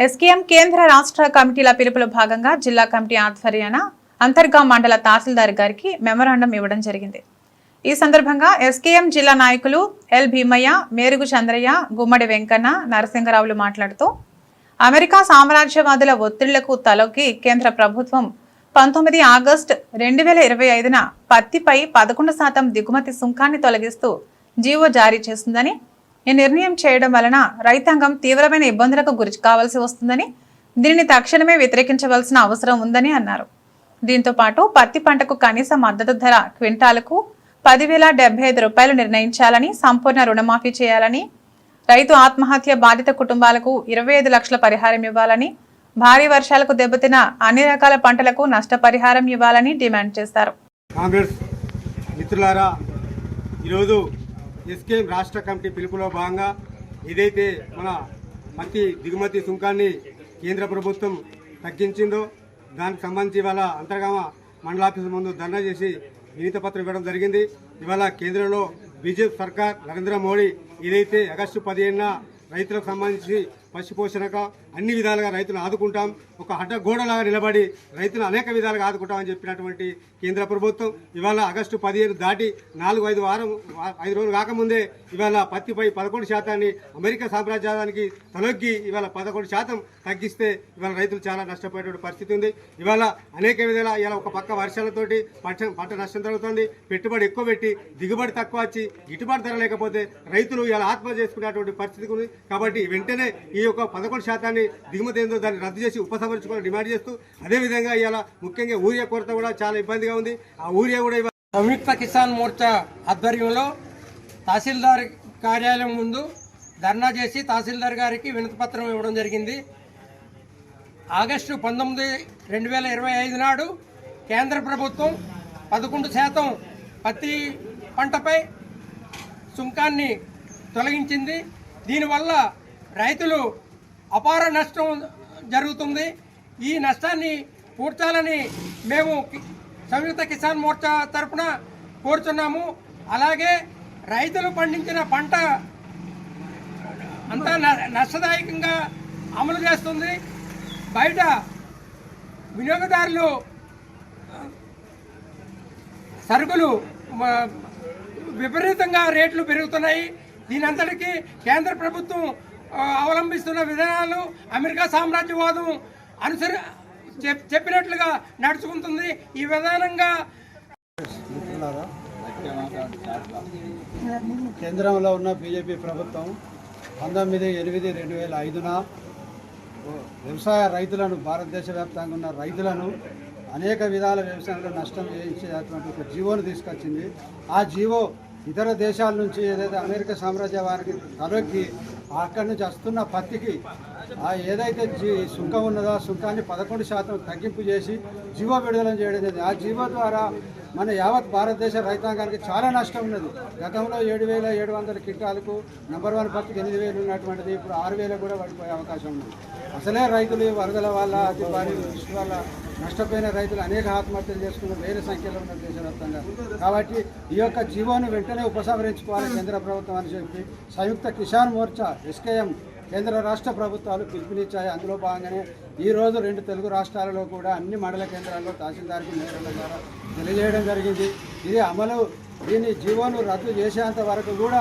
SKM కేంద్ర రాష్ట్ర కమిటీల పిలుపులో భాగంగా జిల్లా కమిటీ ఆధ్వర్యాన అంతర్గా మండల తహసీల్దార్ గారికి మెమరాండం ఇవ్వడం జరిగింది. ఈ సందర్భంగా ఎస్కేఎం జిల్లా నాయకులు ఎల్ భీమయ్య మేరుగు చంద్రయ్య గుమ్మడి వెంకన్న నరసింహరావులు మాట్లాడుతూ అమెరికా సామ్రాజ్యవాదుల ఒత్తిళ్ళకు తలొగ్గి కేంద్ర ప్రభుత్వం పంతొమ్మిది ఆగస్టు రెండు వేల ఇరవై ఐదున పత్తిపై పదకొండు శాతం దిగుమతి సుంకాన్ని తొలగిస్తూ జీవో జారీ చేసిందని ఈ నిర్ణయం చేయడం వలన రైతాంగం తీవ్రమైన ఇబ్బందులకు గురి కావాల్సి వస్తుందని దీనిని తక్షణమే వ్యతిరేకించవలసిన అవసరం ఉందని అన్నారు. దీంతో పాటు పత్తి పంటకు కనీస మద్దతు ధర క్వింటాలకు పదివేల డెబ్బై ఐదు రూపాయలు నిర్ణయించాలని సంపూర్ణ రుణమాఫీ చేయాలని రైతు ఆత్మహత్య బాధిత కుటుంబాలకు ఇరవై ఐదు లక్షల పరిహారం ఇవ్వాలని భారీ వర్షాలకు దెబ్బతిన అన్ని రకాల పంటలకు నష్టపరిహారం ఇవ్వాలని డిమాండ్ చేశారు. కాంగ్రెస్ మిత్రులారా ఈరోజు ఎస్కేఎం రాష్ట్ర కమిటీ పిలుపులో భాగంగా ఏదైతే మన మంచి దిగుమతి సుంకాన్ని కేంద్ర ప్రభుత్వం తగ్గించిందో దానికి సంబంధించి ఇవాళ అంతర్గామ మండలాఫీసు ముందు ధర్నా చేసి వినీత పత్రం ఇవ్వడం జరిగింది. ఇవాళ కేంద్రంలో బీజేపీ సర్కార్ నరేంద్ర మోడీ ఏదైతే ఆగస్టు పదిహేనున రైతులకు సంబంధించి పశుపోషణక అన్ని విధాలుగా రైతులను ఆదుకుంటాం. ఒక అడ్డగోడలాగా నిలబడి రైతులు అనేక విధాలుగా ఆదుకుంటామని చెప్పినటువంటి కేంద్ర ప్రభుత్వం ఇవాళ ఆగస్టు పదిహేను దాటి నాలుగు ఐదు వారం ఐదు రోజులు కాకముందే ఇవాళ పత్తిపై పదకొండు శాతాన్ని అమెరికా సామ్రాజ్యానికి తలొగ్గి ఇవాళ పదకొండు శాతం తగ్గిస్తే ఇవాళ రైతులు చాలా నష్టపోయేటువంటి పరిస్థితి ఉంది. ఇవాళ అనేక విధాల ఇలా ఒక పక్క వర్షాలతోటి పంట పంట నష్టం జరుగుతుంది. పెట్టుబడి ఎక్కువ పెట్టి దిగుబడి తక్కువ వచ్చి గిట్టుబాటు ధర లేకపోతే రైతులు ఇలా ఆత్మహత్య చేసుకునేటువంటి పరిస్థితి ఉంది. కాబట్టి వెంటనే ఈ ఈ యొక్క పదకొండు శాతాన్ని దిగుమతి ఏందో దాన్ని రద్దు చేసి ఉపసంహరించుకోవాలని డిమాండ్ చేస్తూ అదేవిధంగా ఇలా ముఖ్యంగా ఊరియా కొరత కూడా చాలా ఇబ్బందిగా ఉంది. ఆ ఊరియా కూడా సంయుక్త కిసాన్ మోర్చా ఆధ్వర్యంలో తహసీల్దార్ కార్యాలయం ముందు ధర్నా చేసి తహసీల్దార్ గారికి వినతిపత్రం ఇవ్వడం జరిగింది. ఆగస్టు పంతొమ్మిది రెండు వేల ఇరవై ఐదు నాడు కేంద్ర ప్రభుత్వం పదకొండు శాతం పత్తి పంటపై సుంకాన్ని తొలగించింది. దీనివల్ల రైతులు అపార నష్టం జరుగుతుంది. ఈ నష్టాన్ని పూడ్చాలని మేము సంయుక్త కిసాన్ మోర్చా తరపున కోరుచున్నాము. అలాగే రైతులు పండించిన పంట అంతా న- నష్టదాయకంగా అమలు చేస్తుంది. బయట వినియోగదారులు సరుకులు విపరీతంగా రేట్లు పెరుగుతున్నాయి. దీని అంతటికీ కేంద్ర ప్రభుత్వం అవలంబిస్తున్న విధానాలు అమెరికా సామ్రాజ్యవాదం అనుసరి చెప్పినట్లుగా నడుచుకుంటుంది. ఈ విధానంగా కేంద్రంలో ఉన్న బీజేపీ ప్రభుత్వం పంతొమ్మిది ఎనిమిది రెండు వేల ఐదున వ్యవసాయ రైతులను భారతదేశ వ్యాప్తంగా ఉన్న రైతులను అనేక విధాల వ్యవసాయంలో నష్టం చేయించేటువంటి ఒక జీవోను తీసుకొచ్చింది. ఆ జీవో ఇతర దేశాల నుంచి ఏదైతే అమెరికా సామ్రాజ్యవానికి తలొక్కి అక్కడి నుంచి వస్తున్న పత్తికి ఏదైతే జీ సుంకం ఉన్నదో ఆ సుంకాన్ని పదకొండు శాతం తగ్గింపు చేసి జీవో విడుదల చేయడం జరిగింది ఆ జీవో ద్వారా మన యావత్ భారతదేశ రైతాంగానికి చాలా నష్టం ఉన్నది. గతంలో ఏడు వేల ఏడు వందల క్వింటాలకు నెంబర్ వన్ పత్తికి ఎనిమిది వేలు ఉన్నటువంటిది ఇప్పుడు ఆరు వేలకు కూడా పడిపోయే అవకాశం ఉంది అసలే రైతులు వరదల వల్ల అతి భారీ వృష్టి వల్ల నష్టపోయిన రైతులు అనేక ఆత్మహత్యలు చేసుకున్న వేరే సంఖ్యలో ఉన్న దేశవ్యాప్తంగా. కాబట్టి ఈ యొక్క జీవోను వెంటనే ఉపసంహరించుకోవాలి కేంద్ర ప్రభుత్వం అని చెప్పి సంయుక్త కిసాన్ మోర్చా ఎస్కేఎం కేంద్ర రాష్ట్ర ప్రభుత్వాలు పిలుపునిచ్చాయి. అందులో భాగంగానే ఈ రోజు రెండు తెలుగు రాష్ట్రాలలో కూడా అన్ని మండల కేంద్రాల్లో తహసీల్దార్కి మేరల ద్వారా తెలియజేయడం జరిగింది. ఇది అమలు దీన్ని జీవోను రద్దు చేసేంత వరకు కూడా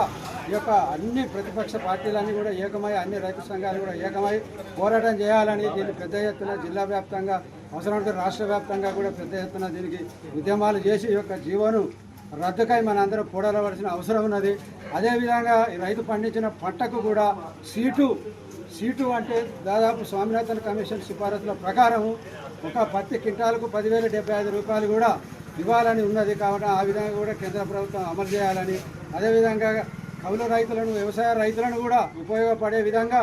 ఈ యొక్క అన్ని ప్రతిపక్ష పార్టీలన్నీ కూడా ఏకమై అన్ని రైతు సంఘాలు కూడా ఏకమై పోరాటం చేయాలని దీన్ని పెద్ద ఎత్తున జిల్లా వ్యాప్తంగా అవసరమైతే రాష్ట్ర వ్యాప్తంగా కూడా పెద్ద ఎత్తున దీనికి ఉద్యమాలు చేసి ఈ యొక్క జీవోను రద్దుకై మనందరం పోరాడవలసిన అవసరం ఉన్నది. అదేవిధంగా రైతు పండించిన పంటకు కూడా సీటు సీటు అంటే దాదాపు స్వామినాథన్ కమిషన్ సిఫారసుల ప్రకారం ఒక పత్తి క్వింటాలకు పదివేల డెబ్బై ఐదు రూపాయలు కూడా ఇవ్వాలని ఉన్నది కాబట్టి ఆ విధంగా కూడా కేంద్ర ప్రభుత్వం అమలు చేయాలని. అదేవిధంగా కౌలు రైతులను వ్యవసాయ రైతులను కూడా ఉపయోగపడే విధంగా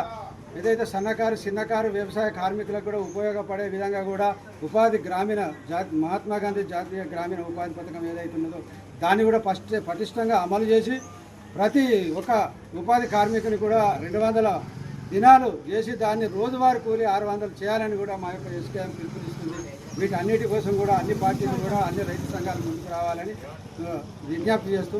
ఏదైతే సన్నకారు చిన్నకారు వ్యవసాయ కార్మికులకు కూడా ఉపయోగపడే విధంగా కూడా ఉపాధి గ్రామీణ జాతి మహాత్మా గాంధీ జాతీయ గ్రామీణ ఉపాధి పథకం ఏదైతే ఉన్నదో దాన్ని కూడా ఫస్ట్ పటిష్టంగా అమలు చేసి ప్రతి ఒక ఉపాధి కార్మికుని కూడా రెండు వందల దినాలు చేసి దాన్ని రోజువారీ కూలి ఆరు వందలు చేయాలని కూడా మా యొక్క ఎస్కేఎం పిలుపునిస్తుంది. వీటన్నిటి కోసం కూడా అన్ని పార్టీలు కూడా అన్ని రైతు సంఘాలు ముందుకు రావాలని విజ్ఞప్తి చేస్తూ